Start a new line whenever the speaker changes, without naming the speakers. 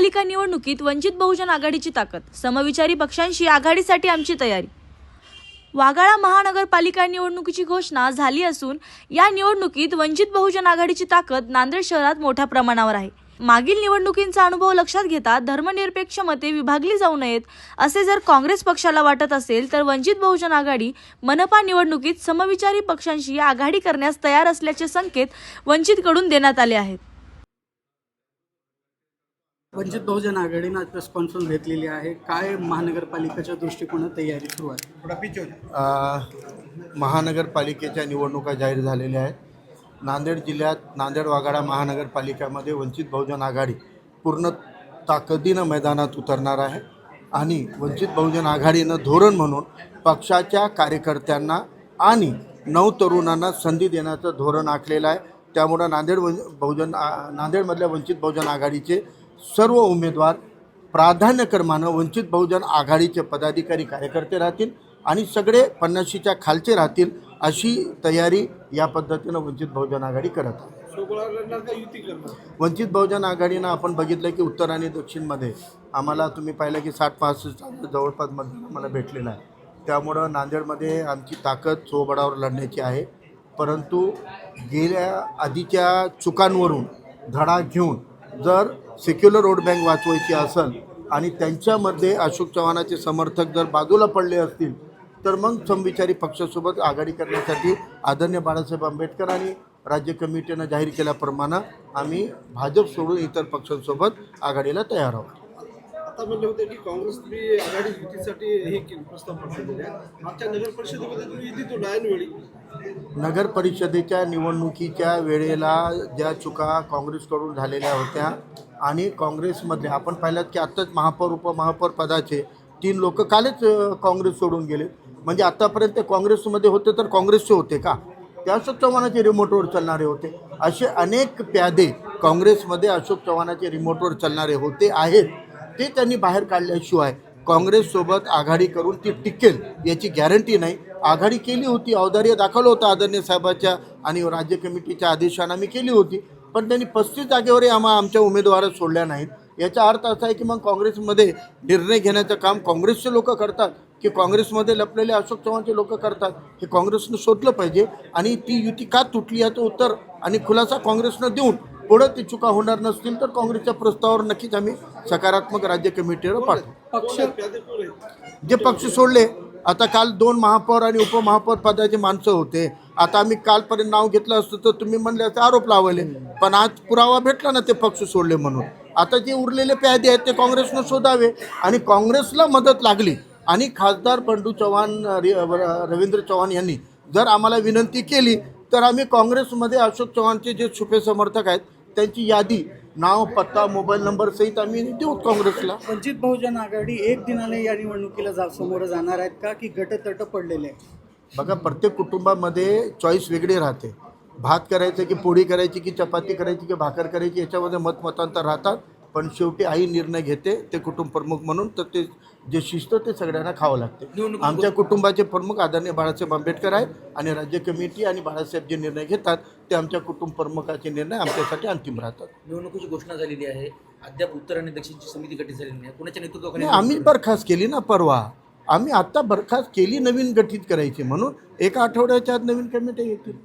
महापालिका निवडणुकीत वंचित बहुजन आघाडीची ताकद. समविचारी पक्षांशी आघाडीसाठी आमची तयारी. वाघाळा महानगरपालिका निवडणुकीची घोषणा झाली असून या निवडणुकीत वंचित बहुजन आघाडीची ताकद नांदेड शहरात मोठ्या प्रमाणावर आहे. मागील निवडणुकींचा अनुभव लक्षात घेता धर्मनिरपेक्ष मते विभागली जाऊ नयेत असे जर काँग्रेस पक्षाला वाटत असेल तर वंचित बहुजन आघाडी मनपा निवडणुकीत समविचारी पक्षांशी आघाडी करण्यास तयार असल्याचे संकेत वंचितकडून देण्यात आले आहेत.
वंचित बहुजन आघाडीनं आज प्रेस कॉन्फरन्स घेतलेली आहे. काय महानगरपालिकेच्या दृष्टिकोनात तयारी सुरू आहे?
महानगरपालिकेच्या निवडणुका जाहीर झालेल्या आहेत. नांदेड जिल्ह्यात नांदेड वाघाडा महानगरपालिकेमध्ये वंचित बहुजन आघाडी पूर्ण ताकदीनं मैदानात उतरणार आहे आणि वंचित बहुजन आघाडीनं धोरण म्हणून पक्षाच्या कार्यकर्त्यांना आणि नवतरुणांना संधी देण्याचं धोरण आखलेलं आहे. त्यामुळं नांदेड बहुजन नांदेडमधल्या वंचित बहुजन आघाडीचे सर्व उमेदवार प्राधान्यक्रमानं वंचित बहुजन आघाडीचे पदाधिकारी कार्यकर्ते राहतील आणि सगळे पन्नाशीच्या खालचे राहतील अशी तयारी या पद्धतीनं वंचित बहुजन आघाडी करत आहे. वंचित बहुजन आघाडीनं आपण बघितलं की उत्तर आणि दक्षिणमध्ये आम्हाला तुम्ही पाहिलं की साठ पासष्ट जवळपास मतदान आम्हाला भेटलेलं आहे. त्यामुळं नांदेडमध्ये आमची ताकद चोबडावर लढण्याची आहे. परंतु गेल्या आधीच्या चुकांवरून धडा घेऊन जर सेक्युलर वोट बँक वाचवायची असेल आणि त्यांच्यामध्ये अशोक चव्हाणाचे समर्थक जर बाजूला पडले असतील तर मग समविचारी पक्षासोबत आघाडी करण्यासाठी आदरणीय बाळासाहेब आंबेडकर आणि राज्य कमिटीनं जाहीर केल्याप्रमाणे आम्ही भाजप सोडून इतर पक्षांसोबत आघाडीला तयार आहोत.
आता म्हणले होते की काँग्रेस तुम्ही आघाडी युतीसाठी हे के- प्रस्ताव पाठवलेले आहे मागच्या नगर परिषदेमध्ये तुम्ही युती तो वेळी
नगर परिषदेच्या निवडणुकीच्या वेळेला ज्या चुका काँग्रेसकडून झालेल्या होत्या आणि काँग्रेसमधले आपण पाहिलात की आत्ताच महापौर उपमहापौर पदाचे तीन लोक कालच काँग्रेस सोडून गेले. म्हणजे आत्तापर्यंत काँग्रेसमध्ये होते तर काँग्रेसचे होते का? ते अशोक चव्हाणाचे रिमोटवर चालणारे होते. असे अनेक प्यादे काँग्रेसमध्ये अशोक चव्हाणाचे रिमोटवर चालणारे होते आहेत. ते त्यांनी बाहेर काढल्याशिवाय काँग्रेससोबत आघाडी करून ती टिकेल याची गॅरंटी नाही. आघाडी केली होती औदार्य दाखवलं होतं आदरणीय साहेबाच्या आणि राज्य कमिटीच्या आदेशानं मी केली होती. पण त्यांनी पस्तीस जागेवरही आम्हा आमच्या उमेदवार सोडल्या नाहीत. याचा अर्थ असा आहे की मग काँग्रेसमध्ये निर्णय घेण्याचं काम काँग्रेसचे लोक करतात की काँग्रेसमध्ये लपलेले अशोक चव्हाणचे लोक करतात? हे काँग्रेसनं शोधलं पाहिजे आणि ती युती का तुटली याचं उत्तर आणि खुलासा काँग्रेसनं देऊन पुढं ती चुका होणार नसतील तर काँग्रेसच्या प्रस्तावावर नक्कीच आम्ही सकारात्मक राज्य कमिटीवर पाठवू.
पक्ष
जे पक्ष सोडले आता काल दोन महापौर आणि उपमहापौर पदाचे माणसं होते. आता आम्ही कालपर्यंत नाव घेतलं असतं तर तुम्ही म्हणले असं आरोप लावले. पण आज पुरावा भेटला ना ते पक्ष सोडले म्हणून. आता जे उरलेले प्यादे आहेत ते काँग्रेसनं शोधावे. आणि काँग्रेसला मदत लागली. आणि खासदार बंडू चव्हाण रवींद्र चव्हाण यांनी जर आम्हाला विनंती केली तर आम्ही काँग्रेसमध्ये अशोक चव्हाणचे जे छुपे समर्थक आहेत त्यांची यादी नाव पत्ता मोबाईल नंबर सहित आम्ही देऊ काँग्रेसला.
वंचित बहुजन आघाडी एक दिनाने या निवडणुकीला जा समोर जाणार आहेत का की गटतट पडलेले आहे
बघा प्रत्येक कुटुंबामध्ये चॉईस वेगळी राहते. भात करायचं की पोळी करायची की चपाती करायची की भाकर करायची याच्यामध्ये मतमतांतर राहतात. पण शेवटी आई निर्णय घेते ते कुटुंब प्रमुख म्हणून तर ते जे शिस्त ते सगळ्यांना खावं लागते. आमच्या कुटुंबाचे प्रमुख आदरणीय बाळासाहेब आंबेडकर आहेत आणि राज्य कमिटी आणि बाळासाहेब जे निर्णय घेतात ते आमच्या कुटुंब प्रमुखाचे निर्णय आमच्यासाठी अंतिम राहतात.
निवडणुकीची घोषणा झालेली आहे. अद्याप उत्तर आणि दक्षिणची समिती गठीत झालेली नाही. कोणाच्या नेतृत्वाखाली
नाही आम्ही बरखास्त केली ना परवा. आम्ही आत्ता बरखास्त केली नवीन गठीत करायची म्हणून. एका आठवड्याच्या आत नवीन कमिटी येतील.